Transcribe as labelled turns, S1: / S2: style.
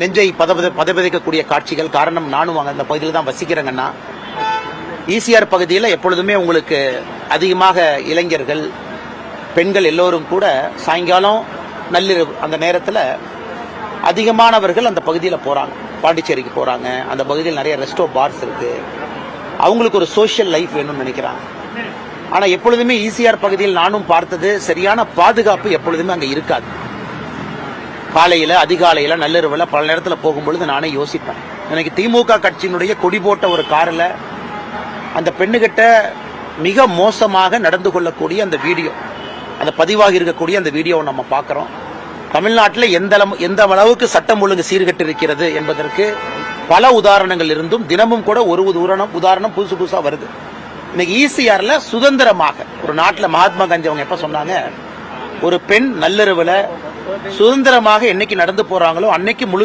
S1: நெஞ்சை பதபத பதபதிக்கக்கூடிய காட்சிகள் காரணம் நானும் அங்கே அந்த பகுதியில் தான் வசிக்கிறேங்கன்னா ஈசிஆர் பகுதியில் எப்பொழுதுமே உங்களுக்கு அதிகமாக இளைஞர்கள் பெண்கள் எல்லோரும் கூட சாயங்காலம் நள்ளிரவு அந்த நேரத்தில் அதிகமானவர்கள் அந்த பகுதியில் போகிறாங்க பாண்டிச்சேரிக்கு போகிறாங்க அந்த பகுதியில் நிறைய ரெஸ்டோ பார்ஸ் இருக்கு. அவங்களுக்கு ஒரு சோஷியல் லைஃப் வேணும்னு நினைக்கிறாங்க. ஆனால் எப்பொழுதுமே ஈசிஆர் பகுதியில் நானும் பார்த்தது சரியான பாதுகாப்பு எப்பொழுதுமே அங்கே இருக்காது. காலையில் அதிகாலையில் நள்ளிரவில் பல நேரத்தில் போகும்பொழுது நானே யோசிப்பேன். எனக்கு திமுக கட்சியினுடைய கொடி போட்ட ஒரு காரில் அந்த பெண்ணுகிட்ட மிக மோசமாக நடந்து கொள்ளக்கூடிய அந்த வீடியோ அந்த பதிவாகி இருக்கக்கூடிய அந்த வீடியோவை நம்ம பார்க்குறோம். தமிழ்நாட்டில் எந்த எந்த அளவுக்கு சட்டம் ஒழுங்கு சீர்கெட்டு இருக்கிறது என்பதற்கு பல உதாரணங்கள் இருந்தும் தினமும் கூட ஒரு உதாரணம் உதாரணம் புதுசு புதுசாக வருது. இன்னைக்கு ஈசிஆரில் சுதந்திரமாக ஒரு நாட்டில் மகாத்மா காந்தி அவங்க எப்போ சொன்னாங்க? ஒரு பெண் நள்ளிரவில் சுதந்திரமாக என்னைக்கு நடந்து போறாங்களோ அன்னைக்கு முழு